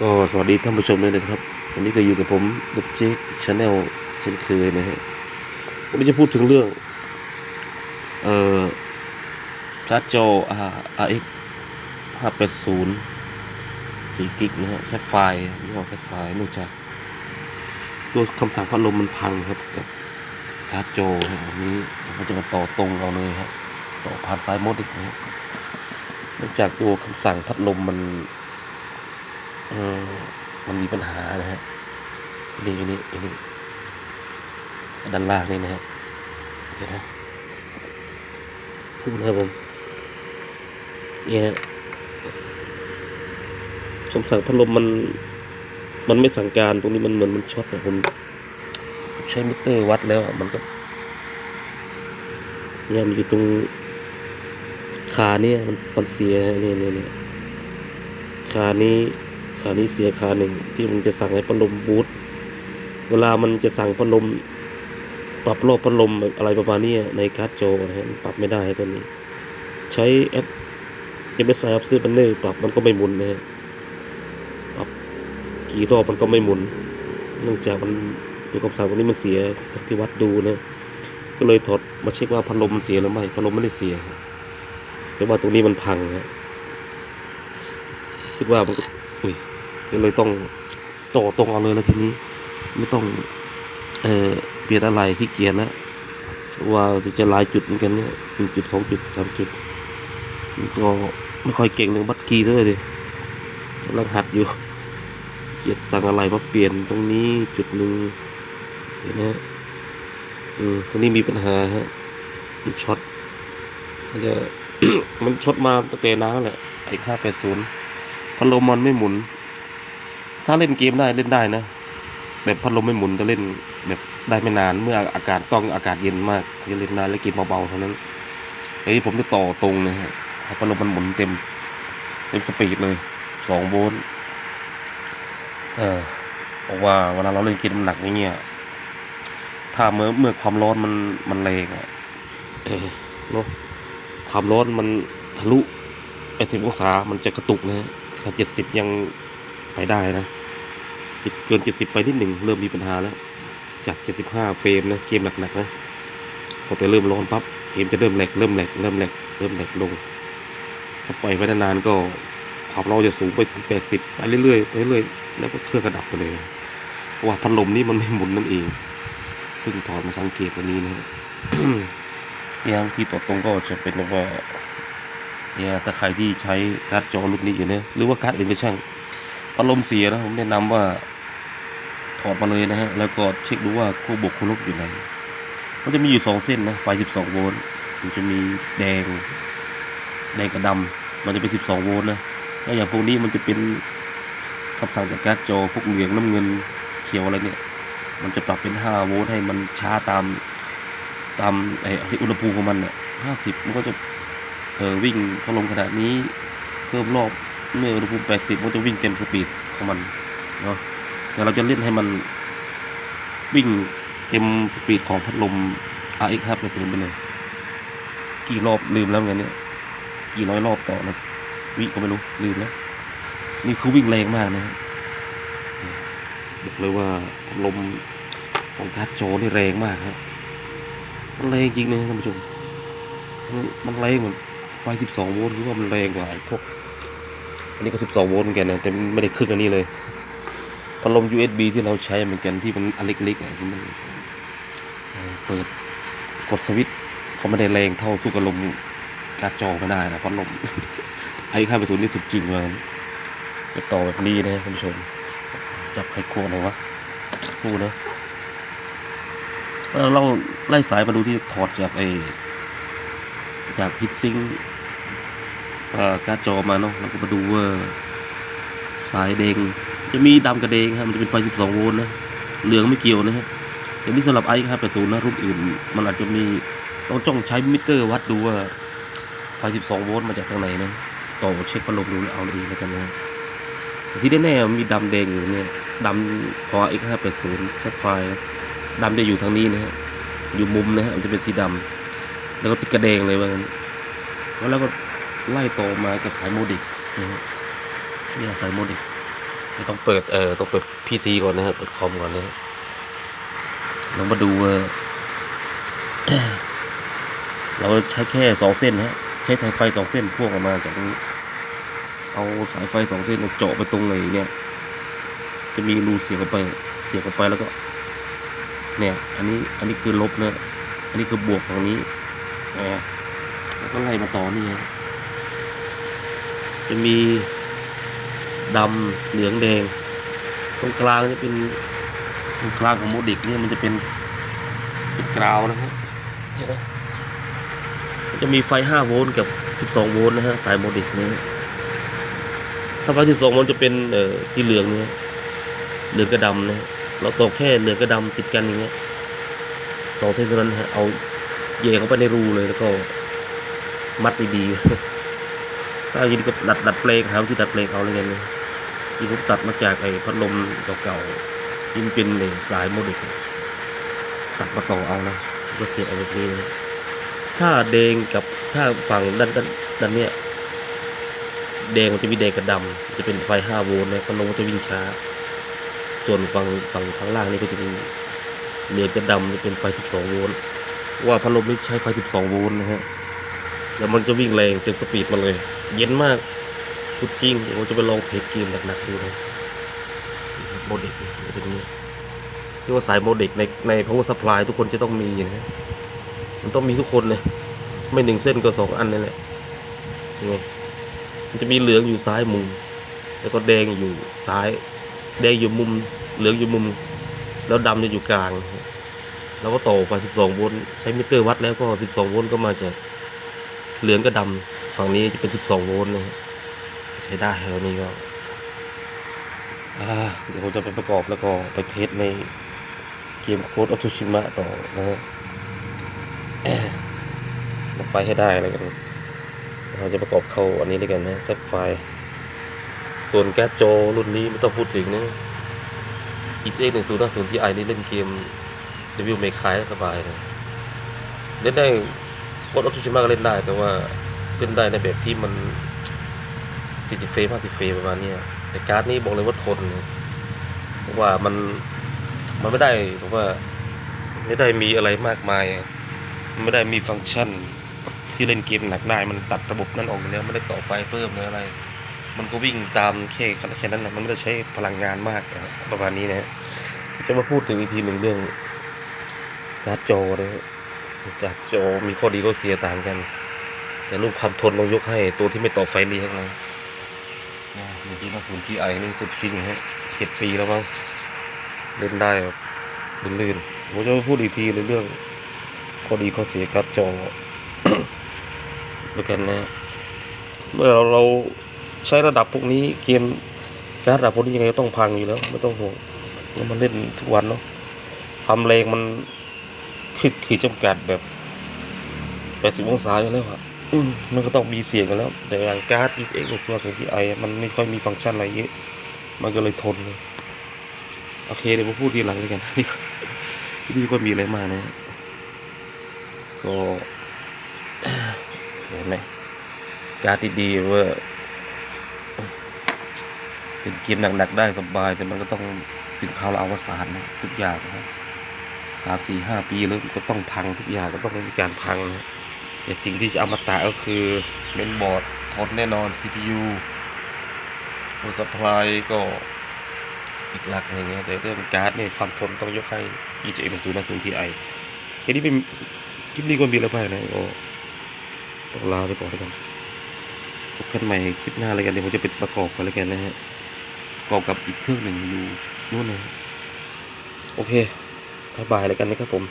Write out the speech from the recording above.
ก็สวัสดีท่านผู้ชมด้วยนะครับ วันนี้ก็อยู่กับผมลูกเจ๊กชาแนลเช่นเคยนะฮะวันนี้จะพูดถึงเรื่อง เอ่อการ์ดจอ RX 580 4กิกนะฮะแซฟไฟยี่ห้อแซฟไฟนื่องจาก ตัวคำสั่งพัดลมมันพังครับกับการ์ดจอครับวันนี้เราจะมาต่อตรงเอาเลยครับต่อผ่านสายมดิกนะฮะเนื่องจากตัวคำสั่งพัดลมมัน เออมันมีปัญหานะฮะนี่อันนี้อันนี้ด้านล่างนี่นะฮะเดี๋ยวนะพูดนะครับผมเนี่ยฮะคำสั่งพัดลมมัน มันไม่สั่งการตรงนี้มันเหมือนมันช็อตอะผมใช้มิเตอร์วัดแล้วมันก็เนี่ยมันอยู่ตรงขาเนี่ยมันมันเสียเนี่ยเนี่ยเนี่ยขานี้ ขานี้เสียขาหนึ่งที่มันจะสั่งให้พัดลมบูตเวลามันจะสั่งพัดลมปรับรอบพัดลมอะไรประมาณนี้ในการ์ดจนะฮะปรับไม่ได้ตัวนี้ ใช้แอปจะไปใส่แอปซื้อบันเนอร์ปรับมันก็ไม่หมุนนะฮะปรับกี่รอบมันก็ไม่หมุน เนื่องจากมันตัวคำสั่งตัวนี้มันเสียจากที่วัดดูนะก็เลยถอดมาเช็คว่าพัดลมมันเสียหรือไม่พัดลมไม่ได้เสียครับแต่ว่าตรงนี้มันพังฮะคิดว่ามันก็อุ้ย ก็เลยต้องต่อตรงเอาเลยแล้วทีนี้ ไม่ต้อง เออเปลี่ยนอะไรที่เกียจแล้วว่าจะลายจุดเหมือนกันเนี่ยหนึ่งจุดสองจุดสามจุดก็ไม่ค่อยเก่งเรื่องบัตรกีด้วยดิกำลังหัดอยู่เกียจสั่งอะไรมาเปลี่ยนตรงนี้จุดหนึ่งเห็นไหมฮะอืมตรงนี้มีปัญหาฮะมันช็อตมันจะมันช็อตมาตั้งแต่นานแล้วแหละไอ้ค่าแปดศูนย์พัดลมมันไม่หมุน ถ้าเล่นเกมได้เล่นได้นะ แบบพัดลมไม่หมุนจะเล่นแบบได้ไม่นานเมื่ออากาศต้องอากาศเย็นมากจะเล่นนานแล้วเกมเบาๆเท่านั้นไอ้ที่ผมจะต่อตรงนะฮะพัดลมมันหมุนเต็มเต็มสปีดเลยสองโวลต์เออบอกว่าเวลาเราเล่นเกมมันหนักอย่างเงี้ยถ้าเมื่อเมื่อความร้อนมันมันแรงอะเออเนาะความร้อนมันทะลุแปดสิบองศามันจะกระตุกนะถ้าเจ็ดสิบยัง ไปได้นะเกินเจ็ดสิบไปนิดหนึ่งเริ่มมีปัญหาแล้ว จากเจ็ดสิบห้าเฟรมนะเกมหนักๆนะพอไปเริ่มร้อนปั๊บเกมจะเริ่มแหลกเริ่มแหลกเริ่มแหลกเริ่มแหลกลง ถ้าปล่อยไปนานๆก็ความร้อนจะสูงไปถึงแปดสิบไปเรื่อยๆไปเรื่อยๆแล้วก็เครื่องกระดับไปเลยเพราะว่าพัดลมนี่มันไม่หมุนนั่นเองเพิ่งถอดมาสังเกตวันนี้นะฮะอย่างที่ต่อตรงก็จะเป็นว่าเนี่ยถ้าใครที่ใช้การ์ดจอรุ่นนี้อยู่เนี่ยหรือว่าการ์ดอื่นก็ช่าง พัดลมเสียนะผมแนะนำว่าถอดมาเลยนะฮะ แล้วก็เช็คดูว่าคู่บวกคู่ลบอยู่ไหน มันจะมีอยู่สองเส้นนะ ไฟ 12 โวลต์ มันจะมีแดง แดงกับดำ มันจะเป็น 12 โวลต์นะ แล้วอย่างพวกนี้มันจะเป็นคำสั่งจากการ์ดจอ พวกเหลืองน้ำเงินเขียวอะไรเนี่ย มันจะปรับเป็น 5 โวลต์ให้มันช้าตาม ตามไอ้อุณหภูมิของมันเนี่ย50 มันก็จะ เออวิ่งพัดลมขนาดนี้ เพิ่มรอบ เมื่ออุณหภูมิ80มันจะวิ่งเต็มสปีดของมันเนาะแต่เราจะเล่นให้มันวิ่งเต็มสปีดของพัดลม RX 580ไปเลย กี่รอบลืมแล้วเหมือนกันเนี่ยกี่ร้อยรอบต่อนะวิก็ไม่รู้ลืมแล้วนี่คือวิ่งแรงมากนะฮะบอกเลยว่าพัดลมของการ์ดจนี่แรงมากฮะมันแรงจริงนะท่านผู้ชมมันแรงเหมือนไฟ 12 โวลต์คือว่ามันแรงกว่าไอ้พวก อันนี้ก็ 12 โวลต์เหมือนกันนะ แต่ไม่ได้ครึ่งอันนี้เลย พัดลม USB ที่เราใช้เหมือนกันที่มันอันเล็กๆอะที่มันเปิดกดสวิตช์ก็ไม่ได้แรงเท่าสู้กับลมการ์ดจอไม่ได้นะพัดลม ไอ้ค่าไปศูนย์นี่สุดจริงเลยจะต่อแบบนี้นะท่านผู้ชม จับไขควงไหนวะพูดนะแล้วเราไล่สายมาดูที่ถอดจากไอ้จากพิซซิง การ์ดจอมาเนาะแล้วก็มาดูว่าสายแดงจะมีดำกับแดงครับมันจะเป็นไฟ 12 โวลต์นะเหลืองไม่เกี่ยวนะครับแต่นี่สำหรับไอครับ80นะรุ่นอื่น มันอาจจะมีต้องจ้องใช้มิเตอร์วัดดูว่าไฟ 12 โวลต์มาจากทางไหนนะต่อเช็คพัดลมดูเอาเองแล้วกันนะที่แน่ๆมีดำแดงอยู่เนี่ยดำของ X 580แค่ไฟดำจะอยู่ทางนี้นะฮะอยู่มุมนะฮะมันจะเป็นสีดำแล้วก็ติดกระเดงเลยว่างั้นแล้วก็ ไล่โตอมากับสายโมดิกนะฮะเนี่ยสายโมดิกต้องเปิดเอ่อต้องเปิดพีซีก่อนนะครับเปิดคอมก่อนนะฮะเรามาดูว่าเราใช้แค่สองเส้นนะฮะใช้สายไฟสองเส้นพ่วงออกมาจากนี้เอาสายไฟสองเส้นเจาะไปตรงไหนเนี่ย จะมีรูเสียบเข้าไป เสียบเข้าไปแล้วก็ เนี่ย อันนี้อันนี้คือลบนะอันนี้คือบวกฝั่งนี้นะแล้วก็ไล่มาต่อนี่ฮะ จะมีดำเหลืองแดง ตรงกลางจะเป็นตรงกลางของโมดิกเนี่ยมันจะเป็นเป็นกราวนะฮะเห็นไหมมันจะมีไฟ 5 โวลต์กับ 12 โวลต์นะฮะสายโมดิกเนี่ยถ้าไฟ 12 โวลต์จะเป็นเอ่อสีเหลืองเนี่ยเหลืองกับดำนะฮะเราตอกแค่เหลืองกับดำติดกันอย่างเงี้ยสองเส้นเท่านั้นฮะเอาเหย่เข้าไปในรูเลยแล้วก็มัดดีๆ ถ้ายินก็ดัดดัดเปลงหาวิธีดัดเปลงเอาเลยกันเลยที่ผมตัดมาจากไอ้พัดลมเก่าๆที่มันเป็นไอ้สายโมดิกอะตัดมาต่อเอานะก็เสียบเอาแบบนี้เลยถ้าแดงกับถ้าฝั่งด้านด้านด้านเนี้ยแดงมันจะมีแดงกับดำจะเป็นไฟ5โวลต์นะพัดลมมันจะวิ่งช้า ส่วนฝั่งฝั่งข้างล่างนี่ก็จะเป็นเหลืองกับดำจะเป็นไฟ12โวลต์ว่าพัดลมนี่ใช้ไฟ12โวลต์นะฮะ แล้วมันจะวิ่งแรงเต็มสปีดมาเลย เย็นมากสุดจริงเดี๋ยวผมจะไปลองเทสเกมหนักๆดูนะโมเด็กเนี่ยเป็นนี้เรียกว่าสายโมเด็กในใน power supply ทุกคนจะต้องมีนะมันต้องมีทุกคนเลยไม่หนึ่งเส้นก็สองอันนี่แหละยังไงมันจะมีเหลืองอยู่ซ้ายมุม แล้วก็แดงอยู่ซ้าย แดงอยู่มุม เหลืองอยู่มุม แล้วดำจะอยู่กลาง แล้วก็ต่อไฟ12 โวลต์ใช้มิเตอร์วัดแล้วก็ 12 โวลต์ก็มาจาก เหลืองกับดำฝั่งนี้จะเป็น 12 โวลต์นะฮะใช้ได้แล้วนี่ก็เดี๋ยวผมจะไปประกอบแล้วก็ไปเทสในเกมโค้ดออโตชิมะต่อนะฮะเราไปให้ได้แล้วกันเราจะประกอบเข้าอันนี้ด้วยกันนะแซฟไฟส่วนแการ์ดจรุ่นนี้ไม่ต้องพูดถึงนะ ETX 1050 Ti นี่เล่นเกม Devil May Cry สบายเลยเล่นได้ กดออโตชิมาก็เล่นได้ แต่ว่าเล่นได้ในแบบที่มัน40เฟรม50เฟรมประมาณนี้แต่การ์ดนี้บอกเลยว่าทนเพราะว่ามันมันไม่ได้ผมว่าไม่ได้มีอะไรมากมายมันไม่ได้มีฟังก์ชัน ที่เล่นเกมหนักได้มันตัดระบบนั้นออกแล้วไม่ได้ต่อไฟเพิ่มหรืออะไร มันก็วิ่งตามแค่แค่นั้นนะมันไม่ได้ใช้พลังงานมากประมาณนี้นะจะมาพูดถึงอีกทีหนึ่งเรื่องการ์ดจอนะฮะ จากจมีข้อดีข้อเสียต่างกัน แต่รูปความทนต้องยกให้ ตัวที่ไม่ต่อไฟเลี้ยงนะมีที่มาศูนย์ที่ไอนี่สุดจริงฮะเจ็ดปีแล้วมั้งเล่นได้แบบลื่นๆผมจะพูดอีกทีในเรื่องข้อดีข้อเสียการ์ดจอด้วยกันนะ เมื่อเราเราใช้ระดับพวกนี้เกมการ์ดระดับพวกนี้ยังไงก็ต้องพังอยู่แล้ว ไม่ต้องห่วงแล้วมันเล่นทุกวันเนาะความแรงมัน คือขีดจำกัดแบบแปดสิบองศาอยู่แล้วอะอืมมันก็ต้องมีเสียงกันแล้ว แต่อย่างการ์ด EX ในส่วนของที่ไอมันไม่ค่อยมีฟังก์ชันอะไรเยอะ มันก็เลยทนเลย โอเคเดี๋ยวมาพูดทีหลังเลยกันนี่ก็ที่นี่ก็มีอะไรมานะก็เห็นไหมการ์ดดีๆว่าเป็นเกมหนักๆได้สบายแต่มันก็ต้องถึงคราวเราอวสานนะทุกอย่างนะครับ สามสี่ห้าปีแล้วก็ต้องพังทุกอย่างก็ต้องมีการพังนะแต่สิ่งที่จะเอามาตะก็คือเมนบอร์ดทนแน่นอน CPU โอสปายก็อีกหลักอย่างเงี้ยแต่เรื่องการ์ดเนี่ยความทนต้องยกให้ EJM 0 0 Ti แค่นี้เป็นคลิปนี้ก็มีแล้วไปนะโอ้ต้องลาไปก่อนแล้วกันพบกันใหม่คลิปหน้าเลยกันเดี๋ยวผมจะไปประกอบกันแล้วกันนะฮะประกอบกับอีกเครื่องหนึ่งอยู่นู่นนะโอเค บายแล้วกันนะครับผม